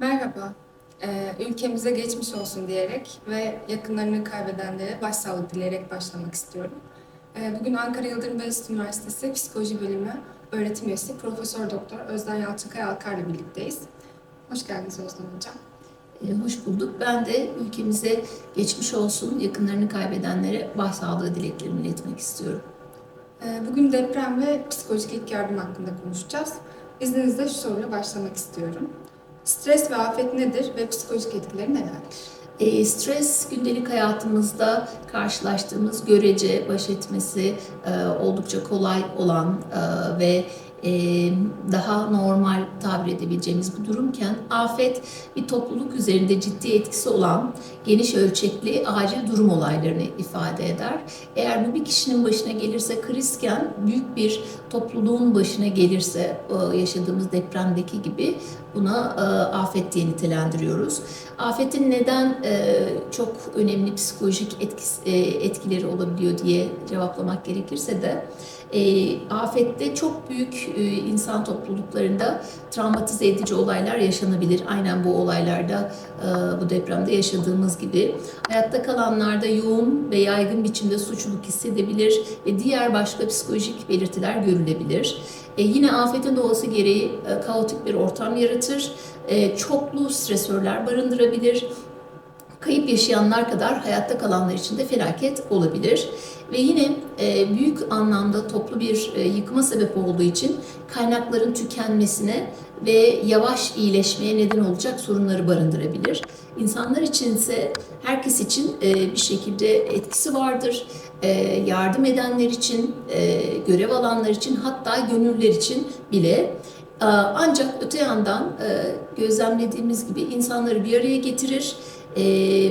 Merhaba. Ee, ülkemize geçmiş olsun diyerek ve yakınlarını kaybedenlere başsağlığı dileyerek başlamak istiyorum. Ee, bugün Ankara Yıldırım Beyazıt Üniversitesi Psikoloji Bölümü öğretim üyesi Profesör Doktor Özden Yalçınkaya Alkar'la birlikteyiz. Hoş geldiniz Özden Hocam. E, Hoş bulduk. Ben de ülkemize geçmiş olsun, yakınlarını kaybedenlere başsağlığı dileklerimi iletmek istiyorum. Ee, bugün deprem ve psikolojik ilk yardım hakkında konuşacağız. İzninizle şu soruyla başlamak istiyorum. Stres ve afet nedir ve psikolojik etkileri nelerdir? E, stres gündelik hayatımızda karşılaştığımız görece baş etmesi e, oldukça kolay olan e, ve daha normal tabir edebileceğimiz bir durumken afet bir topluluk üzerinde ciddi etkisi olan geniş ölçekli acil durum olaylarını ifade eder. Eğer bu bir kişinin başına gelirse krizken büyük bir topluluğun başına gelirse yaşadığımız depremdeki gibi buna afet diye nitelendiriyoruz. Afetin neden çok önemli psikolojik etkisi, etkileri olabiliyor diye cevaplamak gerekirse de afette çok büyük insan topluluklarında travmatize edici olaylar yaşanabilir. Aynen bu olaylarda e, bu depremde yaşadığımız gibi. Hayatta kalanlarda yoğun ve yaygın biçimde suçluluk hissedebilir ve diğer başka psikolojik belirtiler görülebilir. E, yine afetin doğası gereği e, kaotik bir ortam yaratır. E, çoklu stresörler barındırabilir. Kayıp yaşayanlar kadar hayatta kalanlar için de felaket olabilir. Ve yine e, büyük anlamda toplu bir e, yıkıma sebep olduğu için kaynakların tükenmesine ve yavaş iyileşmeye neden olacak sorunları barındırabilir. İnsanlar için ise herkes için e, bir şekilde etkisi vardır. E, yardım edenler için, e, görev alanlar için hatta gönüller için bile e, ancak öte yandan e, gözlemlediğimiz gibi insanları bir araya getirir e,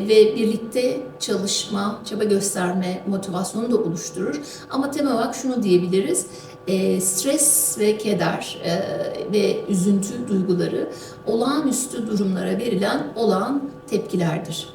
ve birlikte çalışma, çaba gösterme motivasyonu da oluşturur. Ama temel olarak şunu diyebiliriz. E, stres ve keder e, ve üzüntü duyguları olağanüstü durumlara verilen olağan tepkilerdir.